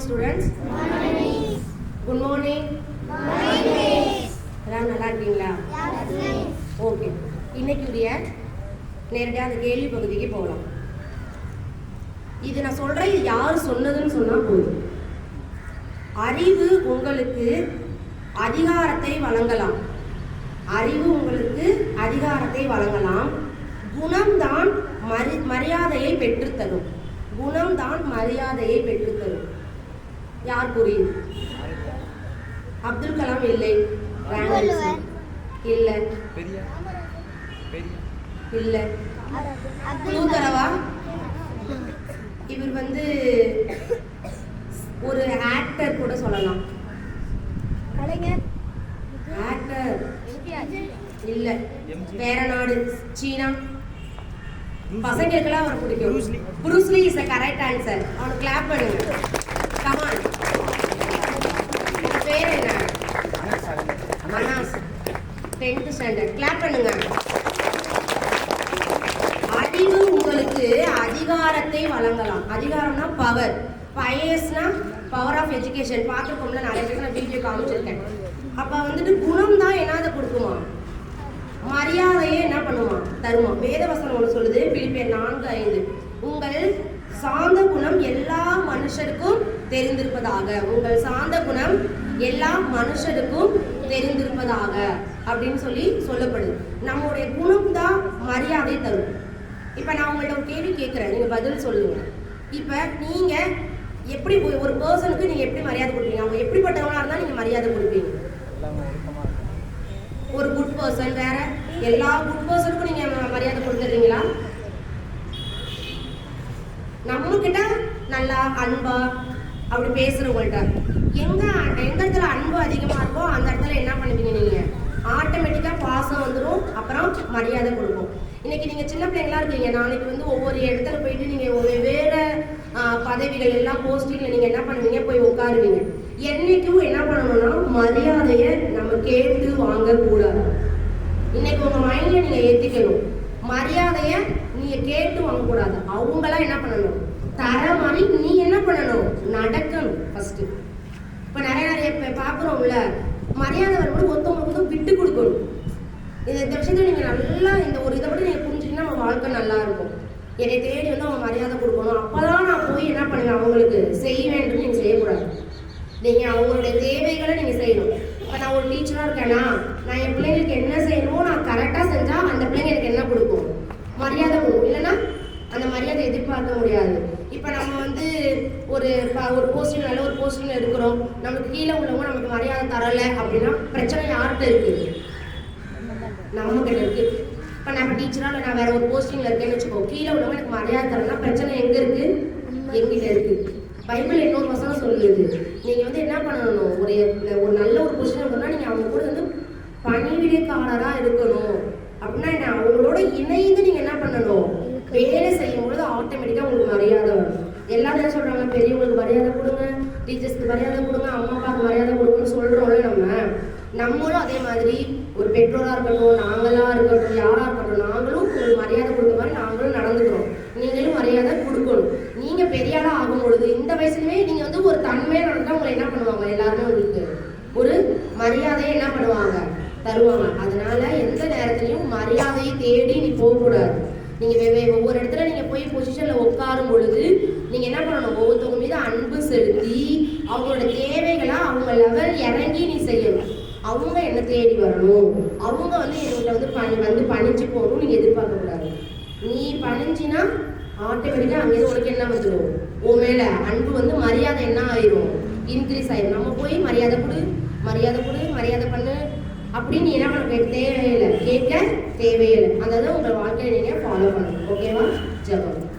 Morning students good morning எல்லாம் நல்லா இருக்கீங்களா? ஓகே இன்னைக்குரிய நேரடியாக அந்த கேள்வி பகுதிக்கு போகலாம். இது நான் சொல்கிறேன் இது யார் சொன்னதுன்னு சொன்னால் போதும். அறிவு உங்களுக்கு அதிகாரத்தை வழங்கலாம். அறிவு உங்களுக்கு அதிகாரத்தை வழங்கலாம். குணம்தான் மரி மரியாதையை பெற்றுத்தரும். குணம்தான் மரியாதையை பெற்றுத்தரும். யார் புரியுது அப்துல் கலாம் இல்லை. இல்லை. பெரிய பெரிய இல்லை. க்ளூ தரவா இவர் வந்து ஒரு ஆக்டர் கூட சொல்லலாம். கலைஞர். ஆக்டர் இல்ல. வேற நாடு. சீனா. பசங்களுக்கெல்லாம் அவர் பிடிக்கும். Bruce Lee is a correct answer அவனுக்கு கிளாப் பண்ணுங்க. பேர் என்ன மனாஸ் டென்த் ஸ்டாண்டர்ட் கிளாப் பண்ணுங்க. அறிவு உங்களுக்கு அதிகாரத்தை வழங்கலாம். அதிகாரம்னா பவர் இப்போ ஐஏஎஸ்னா பவர் ஆஃப் எஜுகேஷன் பார்த்துருக்கோம்ல நிறைய பேருக்கு நான் வீடியோ காமிச்சிருக்கேன். அப்போ வந்துட்டு குணம் தான் என்னதை கொடுக்குமா? மரியாதையே என்ன பண்ணுமா? தருமா? வேதவசனம் ஒன்று சொல்லுது. பிலிப்பியர் நான்கு ஐந்து. உங்கள் சாந்த குணம் எல்லா தெரிந்திருப்பதாக. உங்கள் சாந்த குணம் எல்லா மனுஷருக்கும் தெரிந்திருப்பதாக அப்படின்னு சொல்லி சொல்லப்படுது. நம்மளுடைய குணம் தான் மரியாதை தரும். இப்போ நான் உங்கள்ட்ட ஒரு கேள்வி கேட்குறேன் நீங்கள் பதில் சொல்லுங்க. இப்போ நீங்கள் எப்படி ஒரு- ஒரு பர்சனுக்கு நீங்கள் எப்படி மரியாதை கொடுப்பீங்க? அவங்க எப்படிப்பட்டவங்களா இருந்தால் நீங்கள் மரியாதை கொடுப்பீங்க? ஒரு குட் பர்சன் வேற எல்லா குட் பர்சனுக்கும் நீங்க மரியாதை கொடுத்துறீங்களா நம்ம கிட்ட நல்லா அன்பா அப்படி பேசுறவங்கள்ட்ட. எங்க எந்த இடத்துல அன்பு அதிகமா இருக்கோ அந்த இடத்துல என்ன பண்ணுவீங்க நீங்க? ஆட்டோமேட்டிக்கா பாசம் வந்துடும் அப்புறம் மரியாதை கொடுக்கும். இன்னைக்கு நீங்க சின்ன பிள்ளைங்களா இருக்கீங்க. நாளைக்கு வந்து ஒவ்வொரு இடத்துல போயிட்டு நீங்க ஒரு வெவ்வேறு பதவிகள் எல்லாம் போஸ்டிங்ல நீங்க என்ன பண்ணுவீங்க? போய் உட்காருவீங்க. என்னைக்கும் என்ன பண்ணணும்னா மரியாதையை நம்ம கேட்டு வாங்கக்கூடாது. இன்னைக்கு உங்க மைண்ட்ல நீங்க ஏத்திக்கணும். மரியாதைய நீங்க கேட்டு வாங்கக்கூடாது. அவங்களாம் என்ன பண்ணணும்? தர மாதிரி நீ என்ன பண்ணணும்? நடக்கணும் ஃபர்ஸ்ட் இப்ப நிறைய நிறைய இப்போ பாக்குறோம்ல மரியாதை வரும்போது ஒருத்தவங்களுக்கு வந்து விட்டு கொடுக்கணும். இந்த இந்த விஷயத்தை நீங்க நல்லா இந்த ஒரு இதை மட்டும் நீங்க புரிஞ்சுக்கிட்டா நம்ம வாழ்க்கை நல்லா இருக்கும். என்னை தேடி வந்து அவங்க மரியாதை கொடுக்கணும். அப்பதான் நான் போய் என்ன பண்ணுவேன் அவங்களுக்கு? செய்வேன்றது நீங்க செய்யக்கூடாது. நீங்க அவங்களுடைய தேவைகளை நீங்க செய்யணும். இப்ப நான் ஒரு டீச்சரா இருக்கேனா? நான் என் பிள்ளைங்களுக்கு என்ன செய்யணுமோ நான் கரெக்டா செஞ்சா அந்த பிள்ளைங்களுக்கு என்ன கொடுக்கும்? மரியாதை கொடுக்கும். இல்லைன்னா அந்த மரியாதை எதிர்பார்க்க முடியாது. இப்போ நம்ம வந்து ஒரு ஒரு போஸ்டிங் நல்ல ஒரு போஸ்டிங்கில் இருக்கிறோம் நமக்கு கீழே உள்ளவங்க நமக்கு மரியாதை தரலை அப்படின்னா பிரச்சனை யார்கிட்ட இருக்கு? நம்ம கிட்ட இருக்கு. இப்ப நம்ம டீச்சரா நான் வேற ஒரு போஸ்டிங்ல இருக்கேன்னு வச்சுக்கோ கீழே உள்ளவங்க எனக்கு மரியாதை தரலாம் பிரச்சனை எங்க இருக்கு? எங்கிட்ட இருக்கு. பைபிள் இன்னொரு வசனம் சொல்லுது. நீங்க வந்து என்ன பண்ணணும்? ஒரு ஒரு நல்ல ஒரு பொசிஷன் இருக்கணும்னா நீங்க அவங்க கூட வந்து பணிவிடைக்காரராக இருக்கணும். அப்படின்னா என்ன? அவங்களோட இணைந்து நீங்க என்ன பண்ணணும்? வேலை செய்யும் பொழுது ஆட்டோமேட்டிக்காக உங்களுக்கு மரியாதை வரும். எல்லாரும் என்ன சொல்கிறாங்க பெரியவங்களுக்கு மரியாதை கொடுங்க டீச்சர்ஸ்க்கு மரியாதை கொடுங்க அம்மா அப்பாவுக்கு மரியாதை கொடுங்கன்னு சொல்கிறோம்ல நம்ம. நம்மளும் அதே மாதிரி ஒரு பெற்றோராக இருக்கட்டும் நாங்களாக இருக்கட்டும் யாராக இருக்கட்டும் நாங்களும் உங்களுக்கு மரியாதை கொடுத்த மாதிரி நாங்களும் நடந்துக்கிறோம். நீங்களும் மரியாதை கொடுக்கணும். நீங்கள் பெரிய ஆகும் பொழுது இந்த வயசுலேயுமே நீங்கள் வந்து ஒரு தன்மையாக நடந்தால் உங்களை என்ன பண்ணுவாங்க? எல்லாருமே உங்களுக்கு ஒரு மரியாதையை என்ன பண்ணுவாங்க? தருவாங்க. அதனால எந்த நேரத்துலையும் மரியாதையை தேடி நீ போகக்கூடாது. நீங்கள் நீங்க ஒவ்வொரு இடத்துல நீங்கள் போய் பொசிஷனில் உட்காரும் பொழுது நீங்கள் என்ன பண்ணணும்? ஒவ்வொருத்தவங்க மீது அன்பு செலுத்தி அவங்களோட தேவைகளை அவங்க லெவல் இறங்கி நீ செய்யணும். அவங்க என்ன தேடி வரணும்? அவங்க வந்து என்கிட்ட வந்து பணி வந்து பணிஞ்சு போகணும் நீங்கள் எதிர்பார்க்க கூடாது நீ பணிஞ்சினா ஆட்டோமேட்டிக்காக அங்கேயிருந்து உனக்கு என்ன வந்துடும் உன் மேலே அன்பு வந்து மரியாதை என்ன ஆயிரும்? இன்க்ரீஸ் ஆயிரும். நம்ம போய் மரியாதை கொடு மரியாதை கொடு மரியாதை பண்ணு அப்படின்னு இறைவனுக்கு தேவையில்லை. கேட்க தேவையில்லை. அதை தான் உங்கள் வாழ்க்கையை நீங்கள் ஃபாலோ பண்ணணும். ஓகேவா ஜபம்.